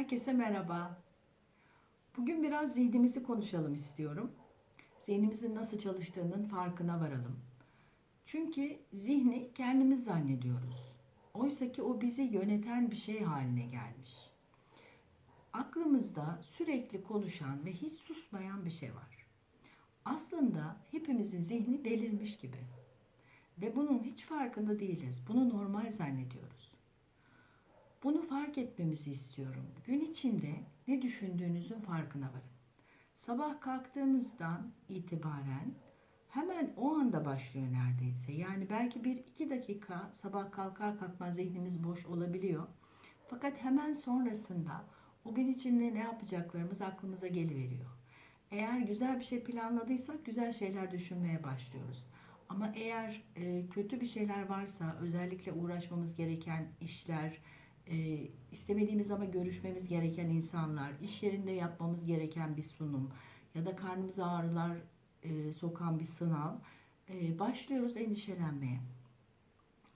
Herkese merhaba. Bugün biraz zihnimizi konuşalım istiyorum. Zihnimizin nasıl çalıştığının farkına varalım. Çünkü zihni kendimiz zannediyoruz. Oysa ki o bizi yöneten bir şey haline gelmiş. Aklımızda sürekli konuşan ve hiç susmayan bir şey var. Aslında hepimizin zihni delirmiş gibi. Ve bunun hiç farkında değiliz. Bunu normal zannediyoruz. Bunu fark etmemizi istiyorum. Gün içinde ne düşündüğünüzün farkına varın. Sabah kalktığınızdan itibaren hemen o anda başlıyor neredeyse. Yani belki bir iki dakika sabah kalkar kalkmaz zihnimiz boş olabiliyor. Fakat hemen sonrasında o gün içinde ne yapacaklarımız aklımıza geliveriyor. Eğer güzel bir şey planladıysak güzel şeyler düşünmeye başlıyoruz. Ama eğer e, kötü bir şeyler varsa özellikle uğraşmamız gereken işler, e, istemediğimiz ama görüşmemiz gereken insanlar, iş yerinde yapmamız gereken bir sunum ya da karnımıza ağrılar e, sokan bir sınav e, başlıyoruz endişelenmeye.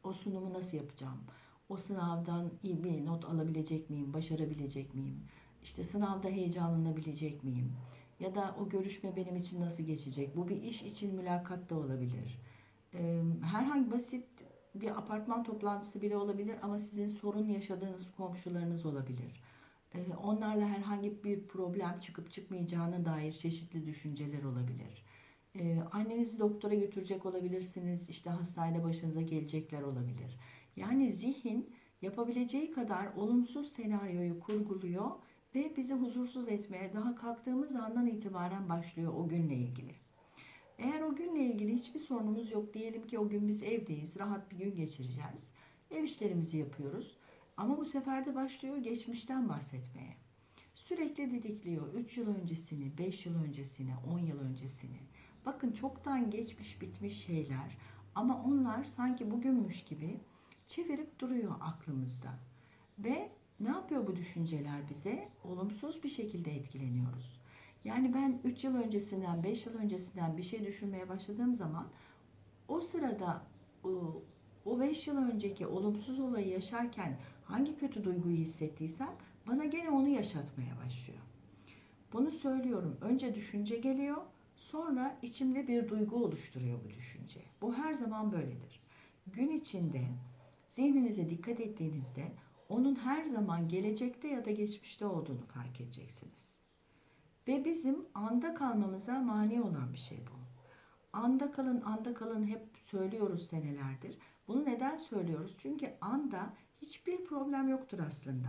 O sunumu nasıl yapacağım? O sınavdan iyi bir not alabilecek miyim? Başarabilecek miyim? İşte sınavda heyecanlanabilecek miyim? Ya da o görüşme benim için nasıl geçecek? Bu bir iş için mülakat da olabilir. Ee, herhangi basit bir apartman toplantısı bile olabilir ama sizin sorun yaşadığınız komşularınız olabilir. Ee, onlarla herhangi bir problem çıkıp çıkmayacağına dair çeşitli düşünceler olabilir. Ee, annenizi doktora götürecek olabilirsiniz. İşte hastanede başınıza gelecekler olabilir. Yani zihin yapabileceği kadar olumsuz senaryoyu kurguluyor ve bizi huzursuz etmeye daha kalktığımız andan itibaren başlıyor o günle ilgili. Eğer o günle ilgili hiçbir sorunumuz yok diyelim ki o gün biz evdeyiz, rahat bir gün geçireceğiz. Ev işlerimizi yapıyoruz. Ama bu sefer de başlıyor geçmişten bahsetmeye. Sürekli didikliyor 3 yıl öncesini, 5 yıl öncesini, 10 yıl öncesini. Bakın çoktan geçmiş bitmiş şeyler ama onlar sanki bugünmüş gibi çevirip duruyor aklımızda. Ve ne yapıyor bu düşünceler bize? Olumsuz bir şekilde etkileniyoruz. Yani ben 3 yıl öncesinden, 5 yıl öncesinden bir şey düşünmeye başladığım zaman o sırada o 5 yıl önceki olumsuz olayı yaşarken hangi kötü duyguyu hissettiysem bana gene onu yaşatmaya başlıyor. Bunu söylüyorum. Önce düşünce geliyor, sonra içimde bir duygu oluşturuyor bu düşünce. Bu her zaman böyledir. Gün içinde zihninize dikkat ettiğinizde onun her zaman gelecekte ya da geçmişte olduğunu fark edeceksiniz. Ve bizim anda kalmamıza mani olan bir şey bu. Anda kalın, anda kalın hep söylüyoruz senelerdir. Bunu neden söylüyoruz? Çünkü anda hiçbir problem yoktur aslında.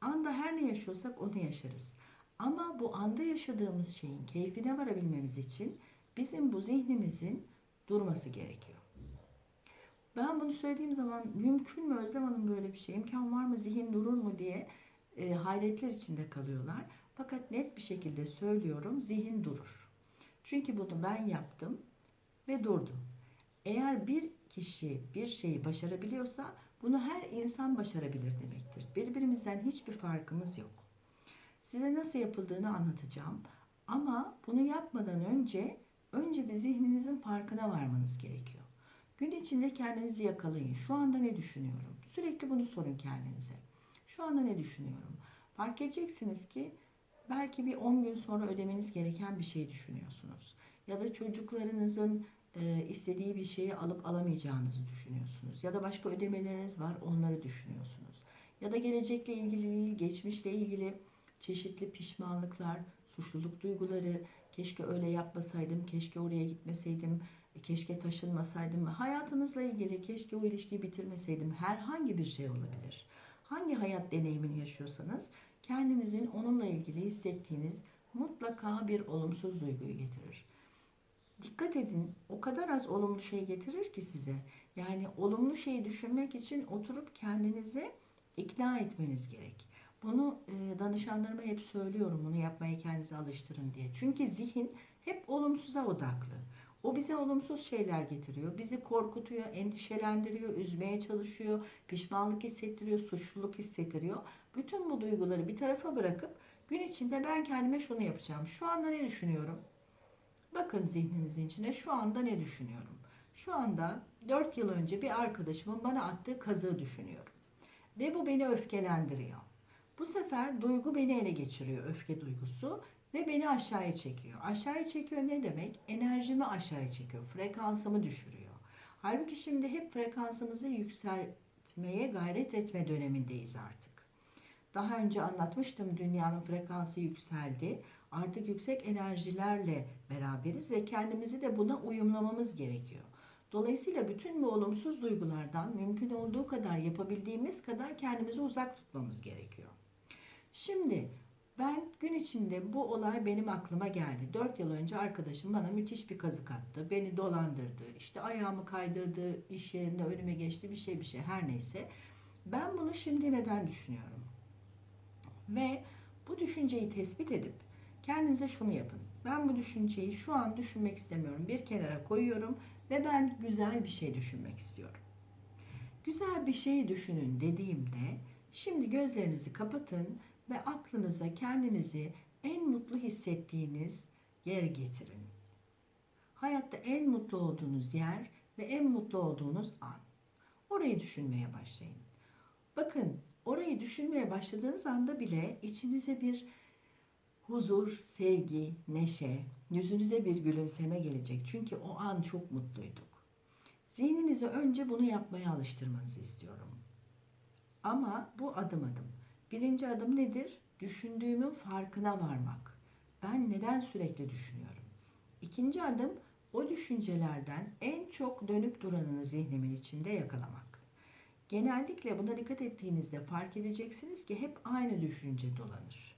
Anda her ne yaşıyorsak onu yaşarız. Ama bu anda yaşadığımız şeyin keyfine varabilmemiz için bizim bu zihnimizin durması gerekiyor. Ben bunu söylediğim zaman mümkün mü Özlem Hanım böyle bir şey, imkan var mı, zihin durur mu diye e, hayretler içinde kalıyorlar. Fakat net bir şekilde söylüyorum zihin durur. Çünkü bunu ben yaptım ve durdum. Eğer bir kişi bir şeyi başarabiliyorsa bunu her insan başarabilir demektir. Birbirimizden hiçbir farkımız yok. Size nasıl yapıldığını anlatacağım. Ama bunu yapmadan önce önce bir zihninizin farkına varmanız gerekiyor. Gün içinde kendinizi yakalayın. Şu anda ne düşünüyorum? Sürekli bunu sorun kendinize. Şu anda ne düşünüyorum? Fark edeceksiniz ki belki bir 10 gün sonra ödemeniz gereken bir şey düşünüyorsunuz. Ya da çocuklarınızın e, istediği bir şeyi alıp alamayacağınızı düşünüyorsunuz. Ya da başka ödemeleriniz var onları düşünüyorsunuz. Ya da gelecekle ilgili değil, geçmişle ilgili çeşitli pişmanlıklar, suçluluk duyguları, keşke öyle yapmasaydım, keşke oraya gitmeseydim, e, keşke taşınmasaydım, hayatınızla ilgili keşke o ilişkiyi bitirmeseydim herhangi bir şey olabilir. Hangi hayat deneyimini yaşıyorsanız kendinizin onunla ilgili hissettiğiniz mutlaka bir olumsuz duyguyu getirir. Dikkat edin o kadar az olumlu şey getirir ki size. Yani olumlu şeyi düşünmek için oturup kendinizi ikna etmeniz gerek. Bunu e, danışanlarıma hep söylüyorum bunu yapmaya kendinizi alıştırın diye. Çünkü zihin hep olumsuza odaklı. O bize olumsuz şeyler getiriyor. Bizi korkutuyor, endişelendiriyor, üzmeye çalışıyor, pişmanlık hissettiriyor, suçluluk hissettiriyor. Bütün bu duyguları bir tarafa bırakıp gün içinde ben kendime şunu yapacağım. Şu anda ne düşünüyorum? Bakın zihninizin içine şu anda ne düşünüyorum? Şu anda 4 yıl önce bir arkadaşımın bana attığı kazığı düşünüyorum. Ve bu beni öfkelendiriyor. Bu sefer duygu beni ele geçiriyor, öfke duygusu ve beni aşağıya çekiyor. Aşağıya çekiyor ne demek? Enerjimi aşağıya çekiyor, frekansımı düşürüyor. Halbuki şimdi hep frekansımızı yükseltmeye gayret etme dönemindeyiz artık. Daha önce anlatmıştım dünyanın frekansı yükseldi. Artık yüksek enerjilerle beraberiz ve kendimizi de buna uyumlamamız gerekiyor. Dolayısıyla bütün bu olumsuz duygulardan mümkün olduğu kadar yapabildiğimiz kadar kendimizi uzak tutmamız gerekiyor. Şimdi ben gün içinde bu olay benim aklıma geldi. 4 yıl önce arkadaşım bana müthiş bir kazık attı. Beni dolandırdı. işte ayağımı kaydırdı. iş yerinde önüme geçti bir şey bir şey her neyse. Ben bunu şimdi neden düşünüyorum? Ve bu düşünceyi tespit edip kendinize şunu yapın. Ben bu düşünceyi şu an düşünmek istemiyorum. Bir kenara koyuyorum ve ben güzel bir şey düşünmek istiyorum. Güzel bir şey düşünün dediğimde şimdi gözlerinizi kapatın ve aklınıza kendinizi en mutlu hissettiğiniz yere getirin. Hayatta en mutlu olduğunuz yer ve en mutlu olduğunuz an. Orayı düşünmeye başlayın. Bakın orayı düşünmeye başladığınız anda bile içinize bir huzur, sevgi, neşe, yüzünüze bir gülümseme gelecek. Çünkü o an çok mutluyduk. Zihninizi önce bunu yapmaya alıştırmanızı istiyorum. Ama bu adım adım. Birinci adım nedir? Düşündüğümün farkına varmak. Ben neden sürekli düşünüyorum? İkinci adım o düşüncelerden en çok dönüp duranını zihnimin içinde yakalamak. Genellikle buna dikkat ettiğinizde fark edeceksiniz ki hep aynı düşünce dolanır.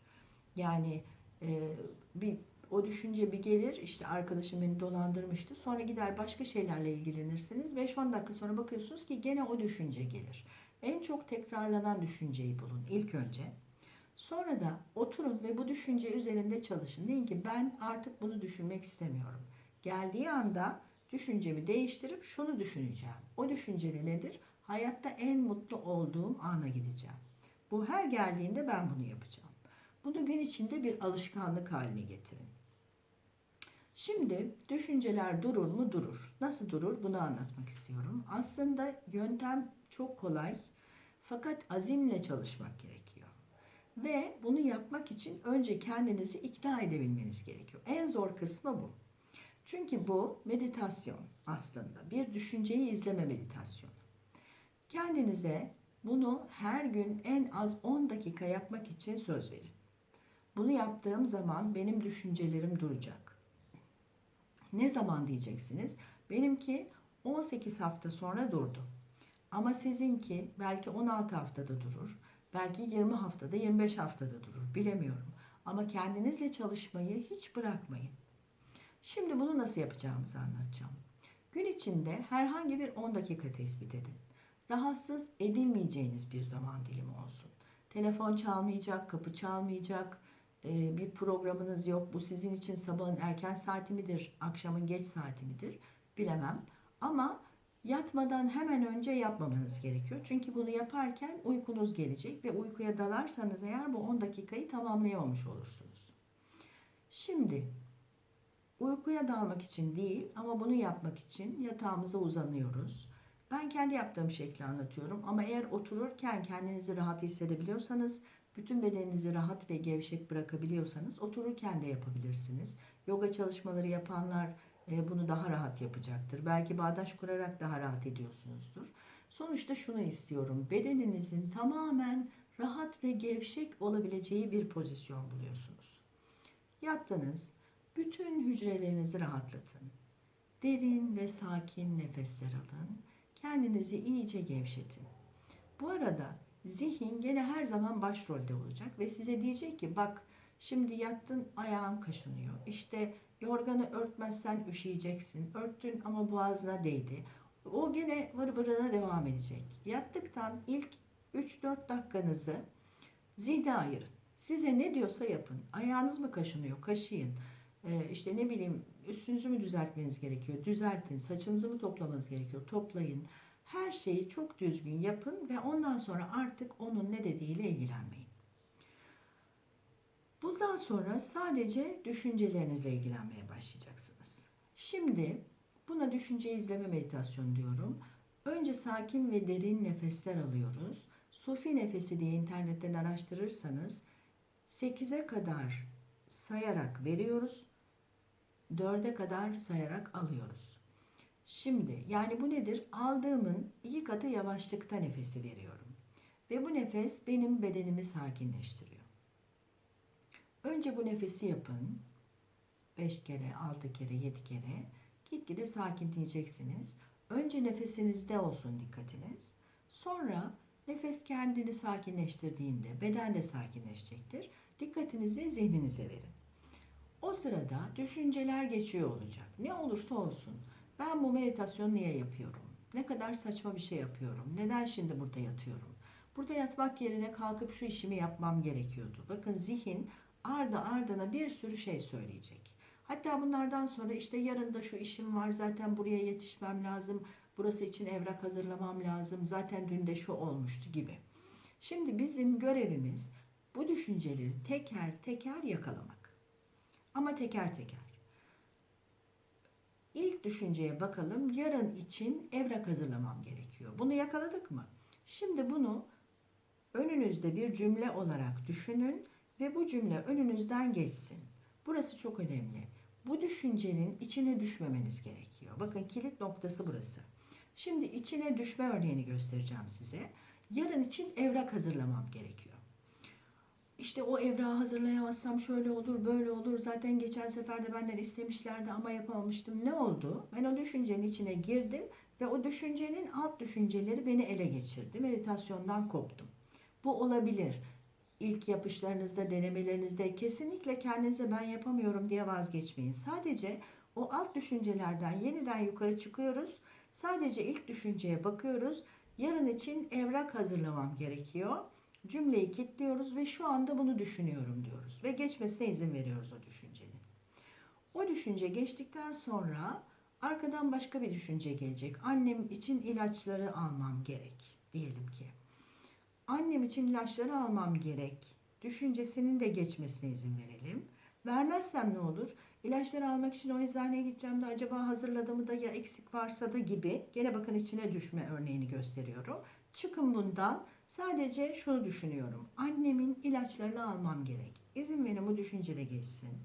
Yani e, bir o düşünce bir gelir işte arkadaşım beni dolandırmıştı sonra gider başka şeylerle ilgilenirsiniz 5-10 dakika sonra bakıyorsunuz ki gene o düşünce gelir. En çok tekrarlanan düşünceyi bulun ilk önce. Sonra da oturun ve bu düşünce üzerinde çalışın. Deyin ki ben artık bunu düşünmek istemiyorum. Geldiği anda düşüncemi değiştirip şunu düşüneceğim. O düşünce nedir? Hayatta en mutlu olduğum ana gideceğim. Bu her geldiğinde ben bunu yapacağım. Bunu gün içinde bir alışkanlık haline getirin. Şimdi düşünceler durur mu? Durur. Nasıl durur? Bunu anlatmak istiyorum. Aslında yöntem çok kolay fakat azimle çalışmak gerekiyor. Ve bunu yapmak için önce kendinizi ikna edebilmeniz gerekiyor. En zor kısmı bu. Çünkü bu meditasyon aslında. Bir düşünceyi izleme meditasyonu. Kendinize bunu her gün en az 10 dakika yapmak için söz verin. Bunu yaptığım zaman benim düşüncelerim duracak. Ne zaman diyeceksiniz? Benimki 18 hafta sonra durdu. Ama sizinki belki 16 haftada durur. Belki 20 haftada, 25 haftada durur. Bilemiyorum. Ama kendinizle çalışmayı hiç bırakmayın. Şimdi bunu nasıl yapacağımızı anlatacağım. Gün içinde herhangi bir 10 dakika tespit edin. Rahatsız edilmeyeceğiniz bir zaman dilimi olsun. Telefon çalmayacak, kapı çalmayacak, e, bir programınız yok. Bu sizin için sabahın erken saati midir, akşamın geç saati midir bilemem. Ama yatmadan hemen önce yapmamanız gerekiyor. Çünkü bunu yaparken uykunuz gelecek ve uykuya dalarsanız eğer bu 10 dakikayı tamamlayamamış olursunuz. Şimdi uykuya dalmak için değil ama bunu yapmak için yatağımıza uzanıyoruz. Ben kendi yaptığım şekli anlatıyorum ama eğer otururken kendinizi rahat hissedebiliyorsanız bütün bedeninizi rahat ve gevşek bırakabiliyorsanız otururken de yapabilirsiniz. Yoga çalışmaları yapanlar e, bunu daha rahat yapacaktır. Belki bağdaş kurarak daha rahat ediyorsunuzdur. Sonuçta şunu istiyorum. Bedeninizin tamamen rahat ve gevşek olabileceği bir pozisyon buluyorsunuz. Yattınız. Bütün hücrelerinizi rahatlatın. Derin ve sakin nefesler alın. Kendinizi iyice gevşetin. Bu arada zihin gene her zaman başrolde olacak ve size diyecek ki bak şimdi yattın ayağın kaşınıyor. İşte yorganı örtmezsen üşüyeceksin. Örttün ama boğazına değdi. O gene vır vırına devam edecek. Yattıktan ilk 3-4 dakikanızı zihne ayırın. Size ne diyorsa yapın. Ayağınız mı kaşınıyor? Kaşıyın. Ee, işte ne bileyim üstünüzü mü düzeltmeniz gerekiyor? Düzeltin. Saçınızı mı toplamanız gerekiyor? Toplayın. Her şeyi çok düzgün yapın ve ondan sonra artık onun ne dediğiyle ilgilenmeyin. Bundan sonra sadece düşüncelerinizle ilgilenmeye başlayacaksınız. Şimdi buna düşünce izleme meditasyonu diyorum. Önce sakin ve derin nefesler alıyoruz. Sufi nefesi diye internetten araştırırsanız 8'e kadar sayarak veriyoruz. 4'e kadar sayarak alıyoruz. Şimdi yani bu nedir? Aldığımın iki katı yavaşlıkta nefesi veriyorum. Ve bu nefes benim bedenimi sakinleştiriyor. Önce bu nefesi yapın. 5 kere, 6 kere, 7 kere. Gitgide sakinleyeceksiniz. Önce nefesinizde olsun dikkatiniz. Sonra nefes kendini sakinleştirdiğinde beden de sakinleşecektir. Dikkatinizi zihninize verin. O sırada düşünceler geçiyor olacak. Ne olursa olsun. Ben bu meditasyonu niye yapıyorum? Ne kadar saçma bir şey yapıyorum? Neden şimdi burada yatıyorum? Burada yatmak yerine kalkıp şu işimi yapmam gerekiyordu. Bakın zihin ardı ardına bir sürü şey söyleyecek. Hatta bunlardan sonra işte yarın da şu işim var zaten buraya yetişmem lazım. Burası için evrak hazırlamam lazım. Zaten dün de şu olmuştu gibi. Şimdi bizim görevimiz bu düşünceleri teker teker yakalamak. Ama teker teker. İlk düşünceye bakalım. Yarın için evrak hazırlamam gerekiyor. Bunu yakaladık mı? Şimdi bunu önünüzde bir cümle olarak düşünün ve bu cümle önünüzden geçsin. Burası çok önemli. Bu düşüncenin içine düşmemeniz gerekiyor. Bakın kilit noktası burası. Şimdi içine düşme örneğini göstereceğim size. Yarın için evrak hazırlamam gerekiyor. İşte o evrağı hazırlayamazsam şöyle olur, böyle olur. Zaten geçen sefer de benden istemişlerdi ama yapamamıştım. Ne oldu? Ben o düşüncenin içine girdim ve o düşüncenin alt düşünceleri beni ele geçirdi. Meditasyondan koptum. Bu olabilir. İlk yapışlarınızda, denemelerinizde kesinlikle kendinize ben yapamıyorum diye vazgeçmeyin. Sadece o alt düşüncelerden yeniden yukarı çıkıyoruz. Sadece ilk düşünceye bakıyoruz. Yarın için evrak hazırlamam gerekiyor. Cümleyi kilitliyoruz ve şu anda bunu düşünüyorum diyoruz. Ve geçmesine izin veriyoruz o düşüncenin. O düşünce geçtikten sonra arkadan başka bir düşünce gelecek. Annem için ilaçları almam gerek diyelim ki. Annem için ilaçları almam gerek. Düşüncesinin de geçmesine izin verelim. Vermezsem ne olur? İlaçları almak için o eczaneye gideceğim de acaba hazırladığımı da ya eksik varsa da gibi. Gene bakın içine düşme örneğini gösteriyorum. Çıkın bundan. Sadece şunu düşünüyorum. Annemin ilaçlarını almam gerek. İzin verin bu düşünce de geçsin.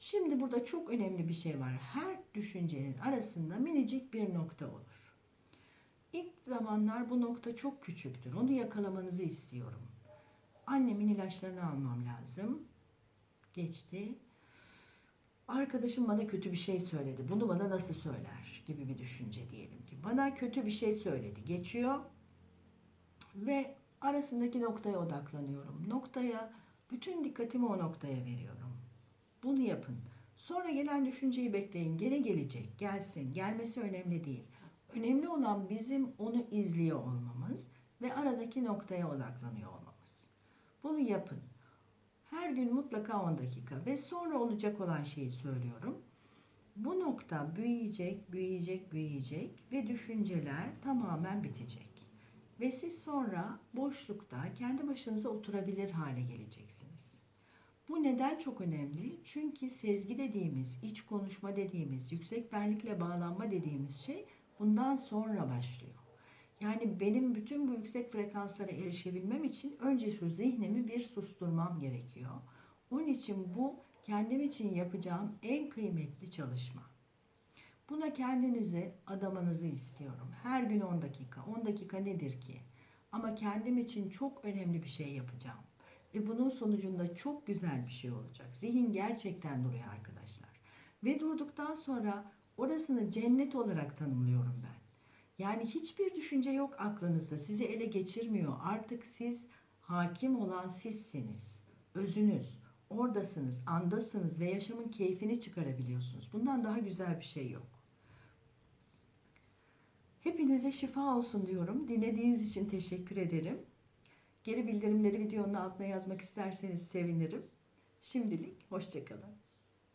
Şimdi burada çok önemli bir şey var. Her düşüncenin arasında minicik bir nokta olur. İlk zamanlar bu nokta çok küçüktür. Onu yakalamanızı istiyorum. Annemin ilaçlarını almam lazım. Geçti. Arkadaşım bana kötü bir şey söyledi. Bunu bana nasıl söyler gibi bir düşünce diyelim ki. Bana kötü bir şey söyledi. Geçiyor ve arasındaki noktaya odaklanıyorum. Noktaya bütün dikkatimi o noktaya veriyorum. Bunu yapın. Sonra gelen düşünceyi bekleyin. Gene gelecek. Gelsin. Gelmesi önemli değil. Önemli olan bizim onu izliyor olmamız ve aradaki noktaya odaklanıyor olmamız. Bunu yapın. Her gün mutlaka 10 dakika ve sonra olacak olan şeyi söylüyorum. Bu nokta büyüyecek, büyüyecek, büyüyecek ve düşünceler tamamen bitecek. Ve siz sonra boşlukta kendi başınıza oturabilir hale geleceksiniz. Bu neden çok önemli? Çünkü sezgi dediğimiz, iç konuşma dediğimiz, yüksek benlikle bağlanma dediğimiz şey bundan sonra başlıyor. Yani benim bütün bu yüksek frekanslara erişebilmem için önce şu zihnimi bir susturmam gerekiyor. Onun için bu kendim için yapacağım en kıymetli çalışma. Buna kendinizi adamanızı istiyorum. Her gün 10 dakika. 10 dakika nedir ki? Ama kendim için çok önemli bir şey yapacağım. Ve bunun sonucunda çok güzel bir şey olacak. Zihin gerçekten duruyor arkadaşlar. Ve durduktan sonra orasını cennet olarak tanımlıyorum ben. Yani hiçbir düşünce yok aklınızda. Sizi ele geçirmiyor. Artık siz hakim olan sizsiniz. Özünüz. Oradasınız, andasınız ve yaşamın keyfini çıkarabiliyorsunuz. Bundan daha güzel bir şey yok. Hepinize şifa olsun diyorum. Dinlediğiniz için teşekkür ederim. Geri bildirimleri videonun altına yazmak isterseniz sevinirim. Şimdilik hoşçakalın.